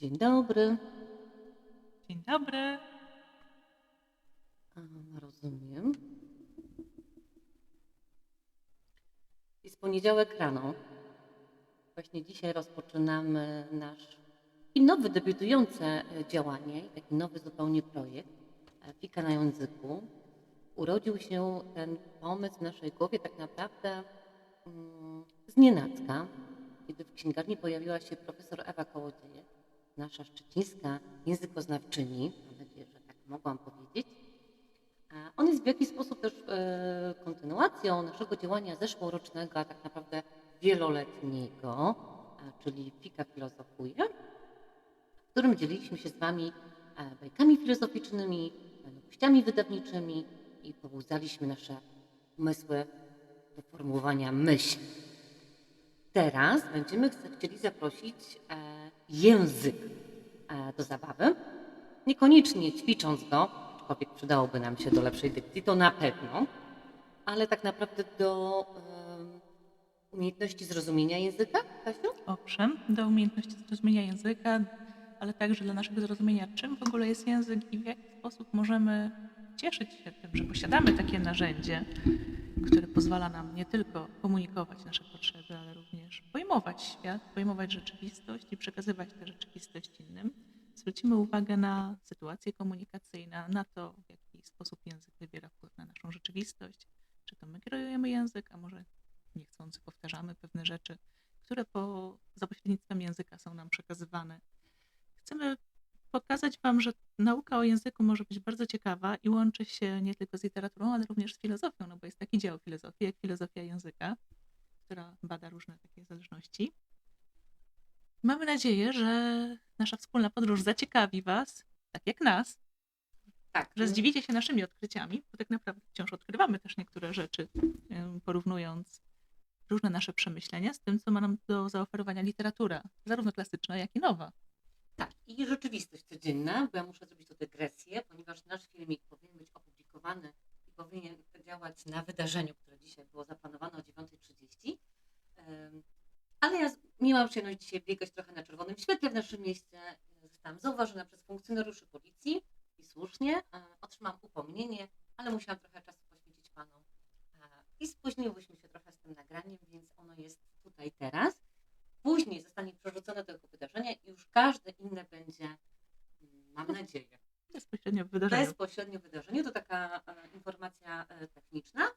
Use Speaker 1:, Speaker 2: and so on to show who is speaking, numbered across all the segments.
Speaker 1: Dzień dobry.
Speaker 2: Dzień dobry.
Speaker 1: A, rozumiem. Jest poniedziałek rano. Właśnie dzisiaj rozpoczynamy nasz taki nowy, debiutujące e, działanie, taki nowy zupełnie projekt e, Fika na języku. Urodził się ten pomysł w naszej głowie tak naprawdę mm, z nienacka, kiedy w księgarni pojawiła się profesor Ewa Kołodziejek, nasza szczecińska językoznawczyni, mam nadzieję, że tak mogłam powiedzieć. On jest w jakiś sposób też e, kontynuacją naszego działania zeszłorocznego, a tak naprawdę wieloletniego, czyli Fika Filozofuje, w którym dzieliliśmy się z Wami e, bajkami filozoficznymi, e, nowościami wydawniczymi i pobudzaliśmy nasze umysły do formułowania myśli. Teraz będziemy chcieli zaprosić język do zabawy. Niekoniecznie ćwicząc go, aczkolwiek przydałoby nam się do lepszej dykcji, to na pewno, ale tak naprawdę do em, umiejętności zrozumienia języka, Kasiu?
Speaker 2: Owszem, do umiejętności zrozumienia języka, ale także dla naszego zrozumienia, czym w ogóle jest język i w jaki sposób możemy cieszyć się tym, że posiadamy takie narzędzie, które pozwala nam nie tylko komunikować nasze potrzeby, ale również pojmować świat, pojmować rzeczywistość i przekazywać tę rzeczywistość innym. Zwrócimy uwagę na sytuacje komunikacyjne, na to, w jaki sposób język wywiera wpływ na naszą rzeczywistość. Czy to my kierujemy język, a może niechcący powtarzamy pewne rzeczy, które po, za pośrednictwem języka są nam przekazywane. Chcemy pokazać Wam, że nauka o języku może być bardzo ciekawa i łączy się nie tylko z literaturą, ale również z filozofią, no bo jest taki dział filozofii, jak filozofia języka, która bada różne takie zależności. Mamy nadzieję, że nasza wspólna podróż zaciekawi Was, tak jak nas,
Speaker 1: Tak.
Speaker 2: że zdziwicie się naszymi odkryciami, bo tak naprawdę wciąż odkrywamy też niektóre rzeczy, porównując różne nasze przemyślenia z tym, co ma nam do zaoferowania literatura, zarówno klasyczna, jak i nowa.
Speaker 1: Tak, i rzeczywistość codzienna, bo ja muszę zrobić tu dygresję, ponieważ nasz filmik powinien być opublikowany i powinien działać na wydarzeniu, które dzisiaj było zaplanowane o 9.30. Ale ja miałam przyjemność dzisiaj biegać trochę na czerwonym świetle w naszym mieście. Zostałam zauważona przez funkcjonariuszy policji i słusznie. e, Otrzymałam upomnienie, ale musiałam trochę czasu poświęcić panom. E, I spóźniłyśmy się trochę z tym nagraniem, więc ono jest tutaj teraz. Później zostanie przerzucone do tego wydarzenia i już każde inne będzie, mm, mam nadzieję,
Speaker 2: Bezpośrednio w wydarzeniu.
Speaker 1: bezpośrednio wydarzeniu. To taka e, informacja techniczna.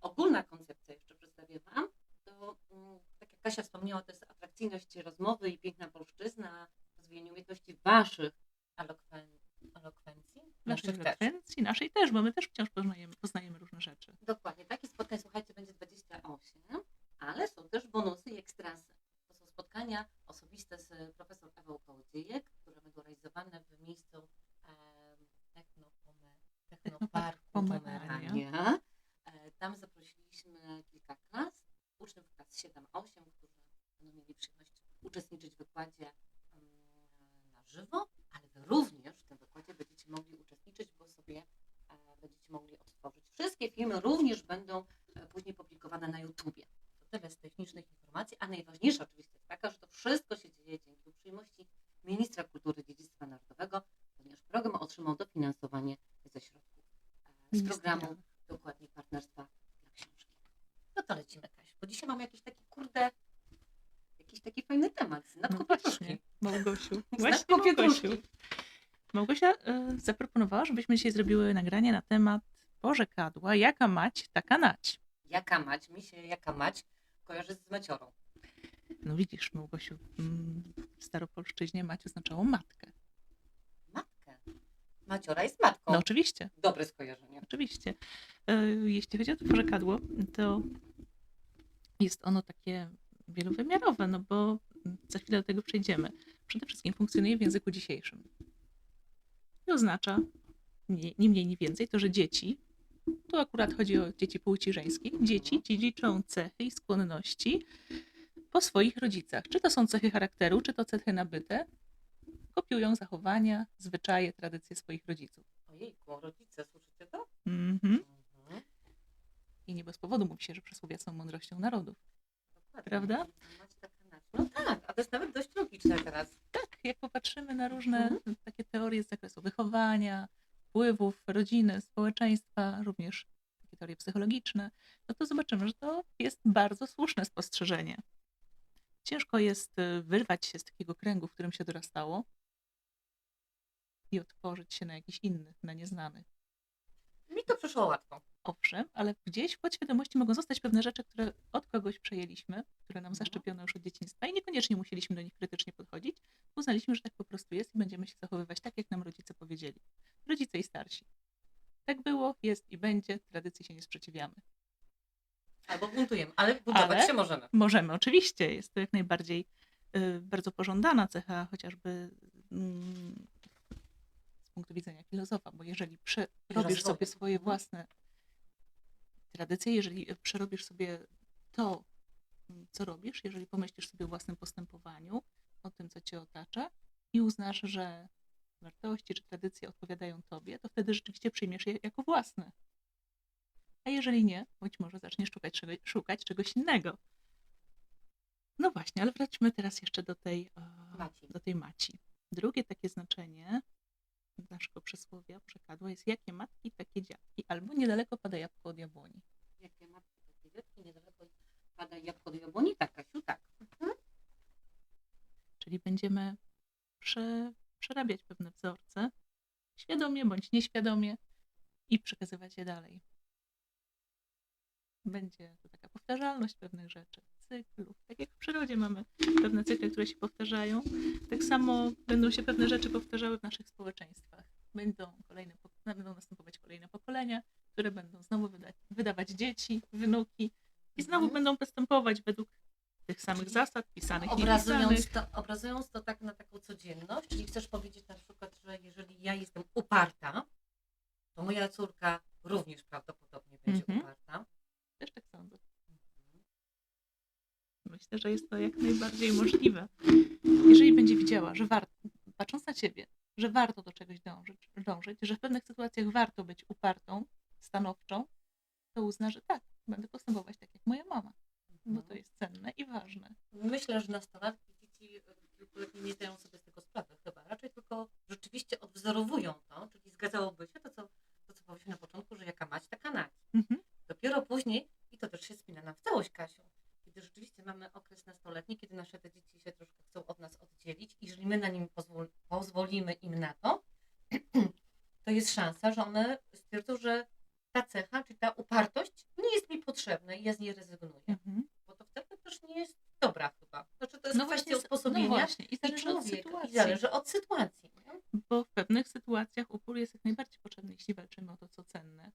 Speaker 1: Ogólna koncepcja jeszcze przedstawię Wam. To, mm, tak jak Kasia wspomniała, to jest atrakcyjność rozmowy i piękna polszczyzna, rozwijanie umiejętności Waszych
Speaker 2: Naszej
Speaker 1: naszych też.
Speaker 2: elokwencji, naszej też, bo my też wciąż poznajemy, poznajemy różne rzeczy.
Speaker 1: Dokładnie, takich spotkań, słuchajcie, będzie 28, ale są też bonusy i ekstrasy. To są spotkania osobiste z profesor Ewą Kołodziejek, które będą realizowane w miejscu Technoparku
Speaker 2: Pomerania.
Speaker 1: E, Tam zaprosiliśmy kilka klas, uczniów klas 7-8, którzy będą mieli przyjemność uczestniczyć w wykładzie na żywo, ale wy również w tym wykładzie będziecie mogli uczestniczyć, bo sobie e, będziecie mogli odtworzyć. Wszystkie filmy również będą e, później publikowane na YouTubie. To tyle z technicznych informacji, a najważniejsza oczywiście jest taka, że to wszystko się dzieje dzięki uprzejmości ministra kultury i dziedzictwa narodowego, ponieważ program otrzymał dofinansowanie ze środków e, z programu dokładnie partnerstwa dla książki. No to lecimy, Kaś, bo dzisiaj mamy jakiś taki, kurde, jakiś taki fajny temat. Z
Speaker 2: No właśnie, Małgosiu. Właśnie. Małgosiu. Małgosia y, zaproponowała, żebyśmy dzisiaj zrobiły nagranie na temat porzekadła jaka mać, taka nać.
Speaker 1: Jaka mać, mi się jaka mać kojarzy z maciorą.
Speaker 2: No widzisz, Małgosiu, mm, w staropolszczyźnie mać oznaczało matkę.
Speaker 1: Matkę. Maciora jest matką.
Speaker 2: No oczywiście,
Speaker 1: Dobre skojarzenie.
Speaker 2: oczywiście. Y, Jeśli chodzi o to porzekadło, to jest ono takie wielowymiarowe, no bo za chwilę do tego przejdziemy. Przede wszystkim funkcjonuje w języku dzisiejszym. I oznacza nie, ni mniej, ni więcej to, że dzieci, tu akurat chodzi o dzieci płci żeńskiej, dzieci dziedziczą cechy i skłonności po swoich rodzicach. Czy to są cechy charakteru, czy to cechy nabyte, kopiują zachowania, zwyczaje, tradycje swoich rodziców.
Speaker 1: Ojejku, rodzice, słyszycie to?
Speaker 2: Mhm.
Speaker 1: Mhm.
Speaker 2: I nie bez powodu mówi się, że przysłowia są mądrością narodów.
Speaker 1: Dokładnie.
Speaker 2: Prawda?
Speaker 1: No tak, a to jest nawet dość logiczne teraz.
Speaker 2: Tak, jak po popatrzymy na różne
Speaker 1: Mhm.
Speaker 2: takie teorie z zakresu wychowania, wpływów rodziny, społeczeństwa, również takie teorie psychologiczne, no to zobaczymy, że to jest bardzo słuszne spostrzeżenie. Ciężko jest y, wyrwać się z takiego kręgu, w którym się dorastało i otworzyć się na jakiś inny, na nieznany.
Speaker 1: Mi to przyszło łatwo.
Speaker 2: Owszem, ale gdzieś w podświadomości mogą zostać pewne rzeczy, które od kogoś przejęliśmy, które nam
Speaker 1: Mhm.
Speaker 2: zaszczepiono już od dzieciństwa i niekoniecznie musieliśmy do nich krytycznie podchodzić. Uznaliśmy, że tak po prostu jest i będziemy się zachowywać tak, jak nam rodzice powiedzieli. Rodzice i starsi. Tak było, jest i będzie, tradycji się nie sprzeciwiamy.
Speaker 1: Albo buntujemy, ale buntować
Speaker 2: Ale-
Speaker 1: się możemy.
Speaker 2: Możemy, oczywiście, jest to jak najbardziej y, bardzo pożądana cecha, chociażby mm, z punktu widzenia filozofa, bo jeżeli przerobisz sobie swoje
Speaker 1: Mhm.
Speaker 2: własne tradycje, jeżeli przerobisz sobie to, co robisz, jeżeli pomyślisz sobie o własnym postępowaniu, o tym, co cię otacza i uznasz, że wartości czy tradycje odpowiadają tobie, to wtedy rzeczywiście przyjmiesz je jako własne. A jeżeli nie, być może zaczniesz szukać, szukać czegoś innego. No właśnie, ale wróćmy teraz jeszcze do tej, e,
Speaker 1: Maci.
Speaker 2: do tej maci. Drugie takie znaczenie naszego przysłowia, przekadła jest jakie matki, takie dziadki, albo niedaleko pada jabłko od jabłoni.
Speaker 1: Jakie matki, takie dziecki, niedaleko pada jabłko do jabłoni. Tak, Kasiu, tak. Mhm.
Speaker 2: Czyli będziemy prze, przerabiać pewne wzorce, świadomie bądź nieświadomie i przekazywać je dalej. Będzie to taka powtarzalność pewnych rzeczy, cyklów. Tak jak w przyrodzie mamy pewne cykly, które się powtarzają, tak samo będą się pewne rzeczy powtarzały w naszych społeczeństwach. Będą, kolejne, będą następować kolejne pokolenia, które będą znowu wyda- wydawać dzieci, wnuki i znowu
Speaker 1: Mhm.
Speaker 2: będą postępować według tych samych zasad, pisanych i
Speaker 1: Obrazując to, obrazując to tak na taką codzienność, czyli chcesz powiedzieć na przykład, że jeżeli ja jestem uparta, to moja córka również prawdopodobnie będzie
Speaker 2: Mhm.
Speaker 1: uparta.
Speaker 2: Też tak sądzę. Myślę, że jest to jak najbardziej możliwe. Jeżeli będzie widziała, że warto, patrząc na ciebie, że warto do czegoś dążyć, dążyć, że w pewnych sytuacjach warto być upartą, stanowczą, to uzna, że tak, będę postępować tak jak moja mama, bo to jest cenne i ważne.
Speaker 1: Myślę, że nastolatki, dzieci e, kilkuletnie nie zdają sobie z tego sprawy chyba. Raczej tylko rzeczywiście odwzorowują to, czyli zgadzałoby się to, co, to, co powiedzieliśmy na początku, że jaka mać, taka nać.
Speaker 2: Mhm.
Speaker 1: Dopiero później, i to też się spina na w całość, Kasiu, kiedy rzeczywiście mamy okres nastoletni, kiedy nasze te dzieci się troszkę chcą od nas oddzielić, i jeżeli my na nim pozwol, pozwolimy im na to, to jest szansa, że one stwierdzą, że ta cecha, czy ta upartość nie jest mi potrzebna i ja z niej rezygnuję.
Speaker 2: Mhm.
Speaker 1: Bo to wtedy też nie jest dobra chyba. Znaczy to jest
Speaker 2: No
Speaker 1: kwestia
Speaker 2: właśnie,
Speaker 1: usposobienia
Speaker 2: no właśnie,
Speaker 1: i
Speaker 2: zależy od
Speaker 1: człowieka.
Speaker 2: sytuacji.
Speaker 1: I zależy od sytuacji. Nie?
Speaker 2: Bo w pewnych sytuacjach upór jest jak najbardziej potrzebny, jeśli walczymy o to, co cenne.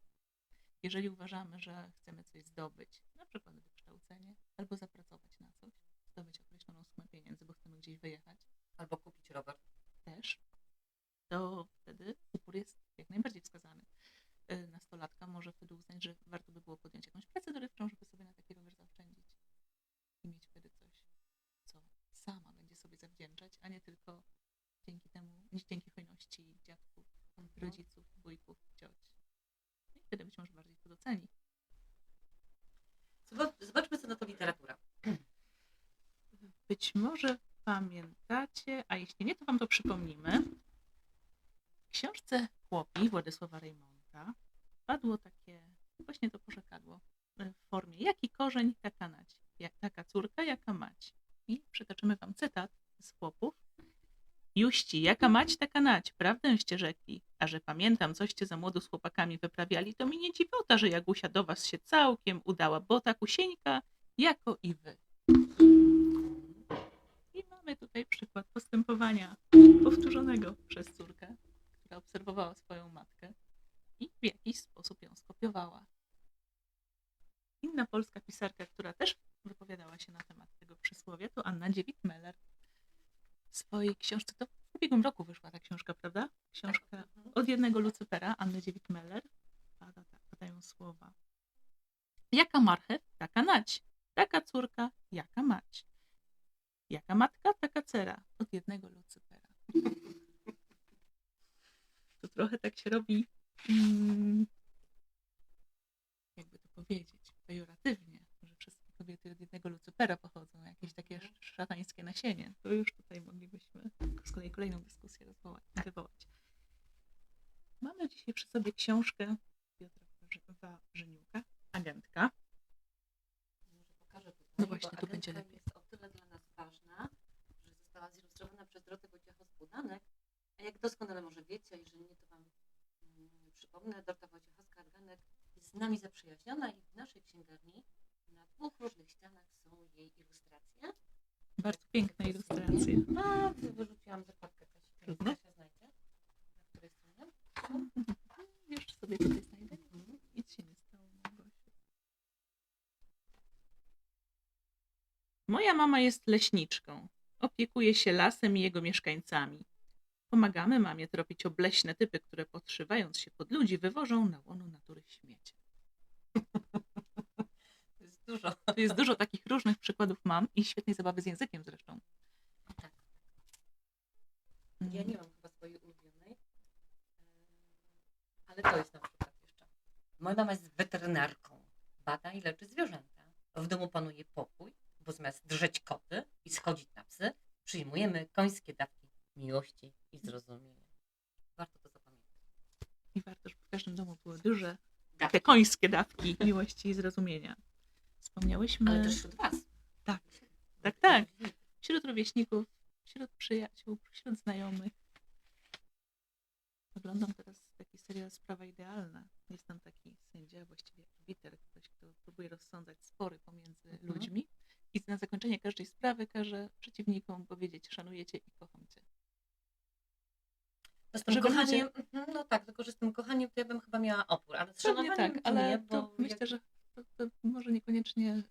Speaker 2: Jeżeli uważamy, że chcemy coś zdobyć, na przykład wykształcenie, albo zapracować na coś, zdobyć określoną sumę pieniędzy, bo chcemy gdzieś wyjechać
Speaker 1: Albo kupić rower.
Speaker 2: Też, to wtedy upór jest jak najbardziej wskazany. Y, Nastolatka może wtedy uznać, że warto by było podjąć jakąś pracę dorywczą, żeby sobie na taki rower zaoszczędzić i mieć wtedy coś, co sama będzie sobie zawdzięczać, a nie tylko dzięki temu, dzięki hojności dziadków, rodziców, wujków, cioć. I wtedy być może bardziej to doceni.
Speaker 1: Zobacz- Zobaczmy, co na to literatura.
Speaker 2: Być może pamiętacie, a jeśli nie, to wam to przypomnimy. W książce Chłopi Władysława Reymonta padło takie, właśnie to porzekadło w formie jaki korzeń, taka nać, jak, taka córka, jaka mać. I przytoczymy wam cytat z Chłopów. Juści, jaka mać, taka nać, prawdęście rzekli, a że pamiętam, coście za młodu z chłopakami wyprawiali, to mi nie dziwota, że Jagusia do was się całkiem udała, bo ta kusieńka, jako i wy. Mamy tutaj przykład postępowania powtórzonego przez córkę, która obserwowała swoją matkę i w jakiś sposób ją skopiowała. Inna polska pisarka, która też wypowiadała się na temat tego przysłowia, to Anna Dziewit-Meller. W swojej książce, to w ubiegłym roku wyszła ta książka, prawda? Książka od jednego Lucypera, Anny Dziewit-Meller, pada, padają słowa. Jaka marchew, taka nać. Taka córka, jaka mać. Jaka matka, taka cera. Od jednego Lucypera. To trochę tak się robi, mm, jakby to powiedzieć, pejoratywnie, że wszystkie kobiety od jednego Lucypera pochodzą, jakieś takie sz- szatańskie nasienie. To już tutaj moglibyśmy z kolei kolejną dyskusję rozwołać, wywołać. Mamy dzisiaj przy sobie książkę Piotra Warzeniuka, agentka.
Speaker 1: Może pokażę tutaj,
Speaker 2: No właśnie,
Speaker 1: bo
Speaker 2: tu będzie
Speaker 1: agentka
Speaker 2: lepiej.
Speaker 1: jest o tyle dla nas ważna, że została zilustrowana przez Dorotę Wojciechowską-Danek, a jak doskonale może wiecie, jeżeli nie, to Wam mm, przypomnę, Dorota Wojciechowska-Danek jest z nami zaprzyjaźniona i w naszej księgarni na dwóch różnych ścianach są jej ilustracje.
Speaker 2: Bardzo piękne ilustracje.
Speaker 1: A, wy- wyrzuciłam zakładkę Kasi,
Speaker 2: Trudno.
Speaker 1: Kasia znajdzie. Na której stronie?
Speaker 2: Już sobie tutaj znajdę.
Speaker 1: Mhm.
Speaker 2: Nic się nie stało, Małgosiu. Moja mama jest leśniczką. Opiekuje się lasem i jego mieszkańcami. Pomagamy mamie tropić obleśne typy, które podszywając się pod ludzi wywożą na łono natury śmiecie.
Speaker 1: Jest dużo.
Speaker 2: Jest dużo takich różnych przykładów mam i świetnej zabawy z językiem zresztą.
Speaker 1: Tak. Ja nie mam chyba swojej ulubionej. Eee, Ale to jest na przykład jeszcze. Moja mama jest weterynarką. Bada i leczy zwierzęta. W domu panuje pokój, bo zamiast drzeć koty i schodzić na psy, przyjmujemy końskie dawki miłości i zrozumienia. Warto to zapamiętać.
Speaker 2: I warto, żeby w każdym domu były duże, te
Speaker 1: Dawki.
Speaker 2: końskie dawki miłości i zrozumienia. Wspomniałyśmy...
Speaker 1: Ale też wśród Was.
Speaker 2: Tak. Tak, tak. wśród rówieśników, wśród przyjaciół, wśród znajomych. Oglądam teraz taki serial Sprawa Idealna. Jest tam taki sędzia, właściwie arbiter, ktoś, kto próbuje rozsądzać spory pomiędzy
Speaker 1: Mhm.
Speaker 2: ludźmi i na zakończenie każdej sprawy każe przeciwnikom powiedzieć szanuję cię i kocham
Speaker 1: z tym
Speaker 2: Żeby
Speaker 1: kochaniem, mhm, no tak, tylko że z tym kochaniem to ja bym chyba miała opór, ale z szanowaniem
Speaker 2: tak, ale
Speaker 1: nie, bo
Speaker 2: myślę,
Speaker 1: jak-
Speaker 2: że to, to może niekoniecznie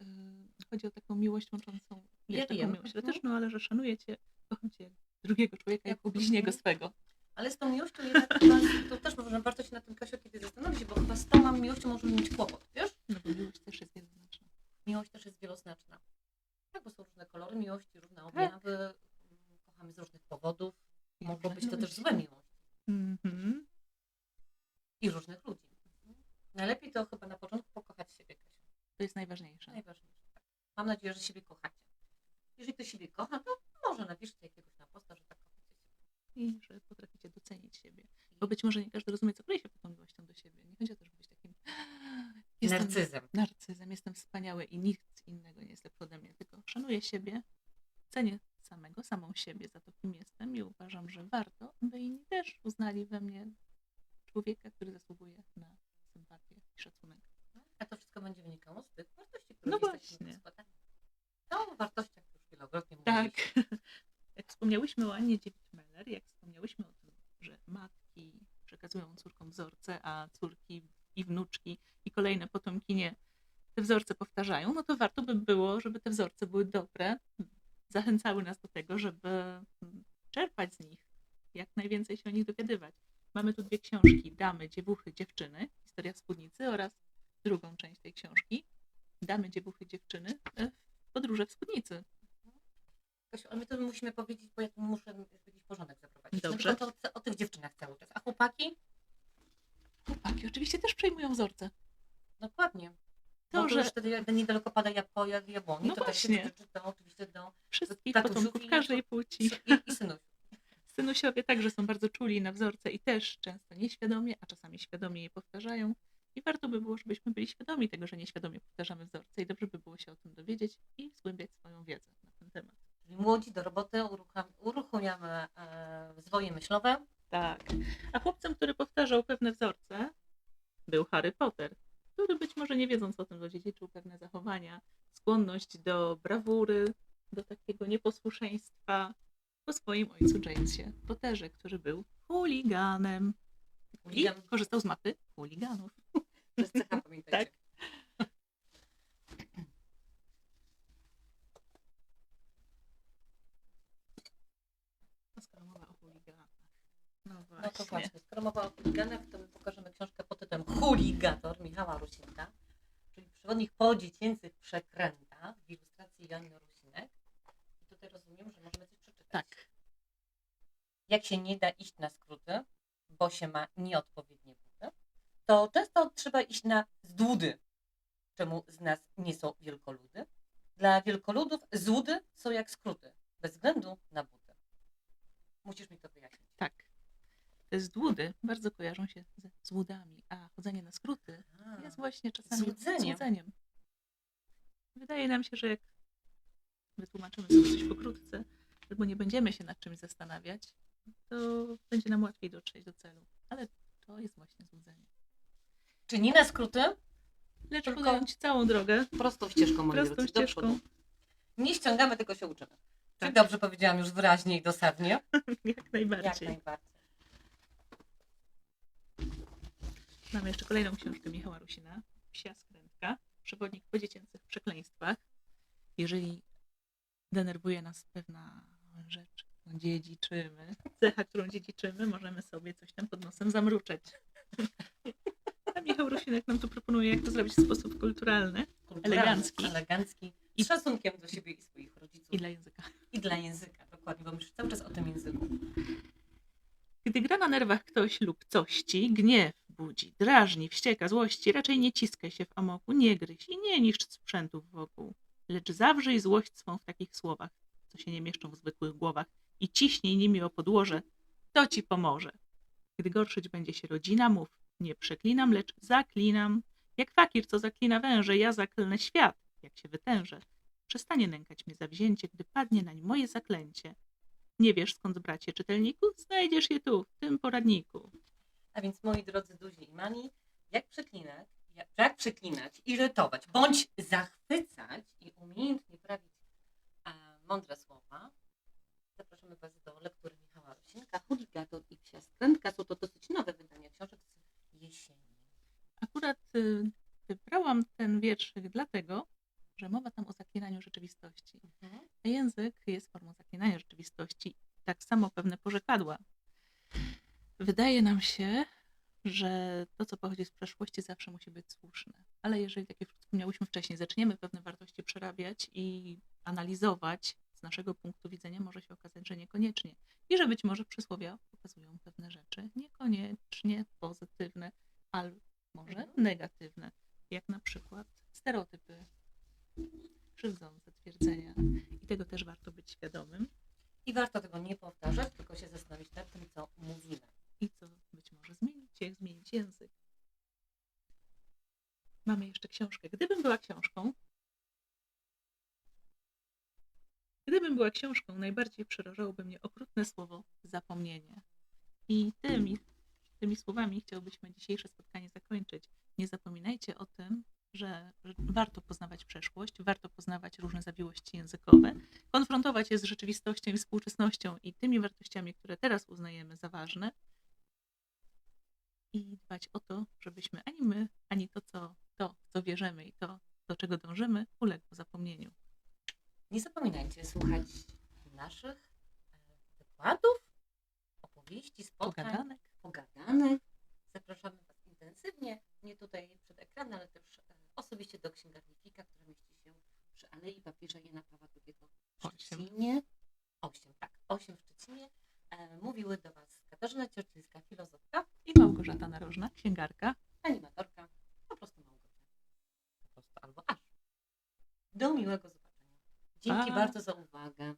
Speaker 2: y, chodzi o taką miłość łączącą, wiesz,
Speaker 1: Ja
Speaker 2: taką
Speaker 1: wiem,
Speaker 2: miłość
Speaker 1: mhm.
Speaker 2: ale że szanuję cię, kocham cię drugiego człowieka,
Speaker 1: Jak
Speaker 2: jak bliźniego
Speaker 1: mhm.
Speaker 2: swego.
Speaker 1: Ale z tą miłością jednak chyba, to też może warto się na tym Kasia kiedy zastanowić, bo chyba z tą mam miłością możemy mieć kłopot, wiesz?
Speaker 2: No bo miłość też jest wieloznaczna.
Speaker 1: Miłość też jest wieloznaczna. Tak, bo są różne kolory miłości, różne
Speaker 2: Tak.
Speaker 1: objawy, mm, kochamy z różnych powodów.
Speaker 2: Różne
Speaker 1: być to też złe miłości
Speaker 2: Mhm.
Speaker 1: i różnych ludzi. Najlepiej to chyba na początku pokochać siebie, Kasia.
Speaker 2: To jest najważniejsze.
Speaker 1: Najważniejsze. Tak. Mam nadzieję, że siebie kochacie. Jeżeli ktoś siebie kocha, to może napiszcie jakiegoś na posta, że tak kochacie siebie.
Speaker 2: I że potraficie docenić siebie. Bo być może nie każdy rozumie, co kryje się pod tą miłością do siebie. Nie chodzi o to, żeby być takim jestem
Speaker 1: Narcyzem.
Speaker 2: narcyzem, jestem wspaniały i nikt innego nie jest lepszy ode mnie, tylko szanuję siebie, cenię samego, samą siebie za to, kim jestem i uważam, że warto, by inni też uznali we mnie człowieka, który zasługuje na sympatię i szacunek.
Speaker 1: A to wszystko będzie wynikało z tych wartości, które
Speaker 2: No
Speaker 1: jesteśmy
Speaker 2: właśnie.
Speaker 1: składani. To o wartościach już wielokrotnie
Speaker 2: Tak.
Speaker 1: mówiliśmy.
Speaker 2: Jak wspomniałyśmy o Annie Dziewicz-Meller, jak wspomniałyśmy o tym, że matki przekazują córkom wzorce, a córki i wnuczki i kolejne potomkinie te wzorce powtarzają, no to warto by było, żeby te wzorce były dobre, zachęcały nas do tego, żeby mm, czerpać z nich, jak najwięcej się o nich dowiadywać. Mamy tu dwie książki, Damy, Dziewuchy, Dziewczyny, Historia spódnicy oraz drugą część tej książki, Damy, Dziewuchy, Dziewczyny, e, Podróże w spódnicy.
Speaker 1: Kasiu, my to musimy powiedzieć, bo ja tu muszę jakiś porządek zaprowadzić.
Speaker 2: Dobrze.
Speaker 1: Na przykład o, o tych dziewczynach cały czas. A chłopaki?
Speaker 2: Chłopaki oczywiście też przejmują wzorce.
Speaker 1: Dokładnie.
Speaker 2: To,
Speaker 1: No to
Speaker 2: że-
Speaker 1: już wtedy jak niedaleko pada jabłko, jak jabłoni,
Speaker 2: No
Speaker 1: to też się
Speaker 2: właśnie.
Speaker 1: dotyczy to oczywiście do
Speaker 2: Wszystkich potomków każdej płci.
Speaker 1: i, i synusiów.
Speaker 2: Synusiowie także są bardzo czuli na wzorce i też często nieświadomie, a czasami świadomie je powtarzają. I warto by było, żebyśmy byli świadomi tego, że nieświadomie powtarzamy wzorce i dobrze by było się o tym dowiedzieć i zgłębiać swoją wiedzę na ten temat.
Speaker 1: Czyli młodzi do roboty urucham, uruchamiamy e, zwoje myślowe.
Speaker 2: Tak. A chłopcem, który powtarzał pewne wzorce, był Harry Potter, który być może nie wiedząc o tym odziedziczył pewne zachowania, skłonność do brawury, do takiego nieposłuszeństwa po swoim ojcu Jamesie Potterze, który był chuliganem i
Speaker 1: Chuligan
Speaker 2: korzystał z mapy chuliganów.
Speaker 1: cecha, pamiętajcie.
Speaker 2: Tak. No, skoro mowa o chuliganach. No
Speaker 1: to właśnie, skoro mowa o chuliganach, to my pokażemy książkę pod tytułem Chuligator Michała Rusinka, czyli przewodnik po dziecięcych przekrętach w ilustracji Joanny Rusinek. I tutaj rozumiem, że możemy coś przeczytać.
Speaker 2: Tak.
Speaker 1: Jak się nie da iść na skróty, bo się ma nieodpowiednie buty, to często trzeba iść na zdłudy. Czemu z nas nie są wielkoludy? Dla wielkoludów złudy są jak skróty, bez względu na buty. Musisz mi to wyjaśnić.
Speaker 2: Tak. Te zdłudy bardzo kojarzą się ze złudami, a chodzenie na skróty jest właśnie czasami
Speaker 1: Złudzeniem.
Speaker 2: złudzeniem. Wydaje nam się, że jak wytłumaczymy sobie coś pokrótce, albo nie będziemy się nad czymś zastanawiać, to będzie nam łatwiej dotrzeć do celu. Ale to jest właśnie złudzenie.
Speaker 1: Czy nie na skróty?
Speaker 2: Lecz
Speaker 1: Tylko-
Speaker 2: podjąć całą drogę
Speaker 1: Prostą ścieżką, moi
Speaker 2: prostą
Speaker 1: drodzy, do przodu.
Speaker 2: ścieżką.
Speaker 1: Nie ściągamy, tylko się uczymy. Czy
Speaker 2: Tak.
Speaker 1: dobrze powiedziałam już wyraźnie i dosadnie?
Speaker 2: Jak
Speaker 1: Jak
Speaker 2: najbardziej.
Speaker 1: najbardziej.
Speaker 2: Mamy jeszcze kolejną książkę Michała Rusina, Psia Skrętka, przewodnik po dziecięcych przekleństwach. Jeżeli denerwuje nas pewna rzecz, którą dziedziczymy, cecha, którą dziedziczymy, możemy sobie coś tam pod nosem zamruczeć. A Michał Rusinek nam tu proponuje, jak to zrobić w sposób kulturalny
Speaker 1: Kulturalny,
Speaker 2: Elegancki.
Speaker 1: Elegancki.
Speaker 2: I-
Speaker 1: Z szacunkiem do siebie i swoich rodziców.
Speaker 2: i dla języka.
Speaker 1: I dla języka, dokładnie, bo myślę cały czas o tym języku.
Speaker 2: Gdy gra na nerwach ktoś lub coś ci, gniew budzi, drażni, wścieka, złości, raczej nie ciskaj się w amoku, nie gryź i nie niszcz sprzętów wokół. Lecz zawrzyj złość swą w takich słowach, co się nie mieszczą w zwykłych głowach i ciśnij nimi o podłoże, to ci pomoże. Gdy gorszyć będzie się rodzina, mów, nie przeklinam, lecz zaklinam. Jak fakir, co zaklina węże, ja zaklnę świat, jak się wytężę. Przestanie nękać mnie zawzięcie, gdy padnie nań moje zaklęcie. Nie wiesz skąd, bracie czytelniku? Znajdziesz je tu, w tym poradniku.
Speaker 1: A więc moi drodzy duzi i mani, jak przeklinać, jak, jak przeklinać, irytować, bądź zachwycać i umiejętnie prawić a, mądre słowa, zapraszamy Was do lektury Michała Rosinka, Huligator i Psia Skrętka. Są to dosyć nowe wydania książek z jesieni.
Speaker 2: Akurat y, wybrałam ten wierszyk dlatego, że mowa tam o zaklinaniu rzeczywistości. A język jest formą zaklinania rzeczywistości. Tak samo pewne porzekadła. Wydaje nam się, że to, co pochodzi z przeszłości, zawsze musi być słuszne. Ale jeżeli, tak jak wspomniałyśmy wcześniej, zaczniemy pewne wartości przerabiać i analizować z naszego punktu widzenia, może się okazać, że niekoniecznie. I że być może przysłowia pokazują pewne rzeczy niekoniecznie pozytywne, albo może negatywne, jak na przykład stereotypy, krzywdzące twierdzenia. I tego też warto być świadomym.
Speaker 1: I warto tego nie powtarzać, tylko się zastanowić nad tym, co mówimy.
Speaker 2: I co być może zmienić, jak zmienić język. Mamy jeszcze książkę. Gdybym była książką, gdybym była książką, najbardziej przerażałoby mnie okrutne słowo zapomnienie. I tymi, tymi słowami chciałbyśmy dzisiejsze spotkanie zakończyć. Nie zapominajcie o tym, że, że warto poznawać przeszłość, warto poznawać różne zawiłości językowe, konfrontować je z rzeczywistością i współczesnością i tymi wartościami, które teraz uznajemy za ważne, i dbać o to, żebyśmy ani my, ani to, co, to, w co wierzymy i to, do czego dążymy, uległo zapomnieniu.
Speaker 1: Nie zapominajcie słuchać naszych e, wykładów, opowieści, spotkań,
Speaker 2: Pogadanek.
Speaker 1: pogadanek. Zapraszamy Was intensywnie, nie tutaj przed ekranem, ale też e, osobiście do księgarni Fika, która mieści się przy Alei Papieża Jana Pawła II w
Speaker 2: Osiem.
Speaker 1: Szczecinie. Osiem, tak, osiem w Szczecinie. E, mówiły do Was Katarzyna Cierczyńska, filozofka,
Speaker 2: I Małgorzata Narożna, księgarka.
Speaker 1: animatorka, po prostu Małgorzata. Po prostu albo aż. Do miłego zobaczenia. Dzięki
Speaker 2: Pa.
Speaker 1: bardzo za uwagę.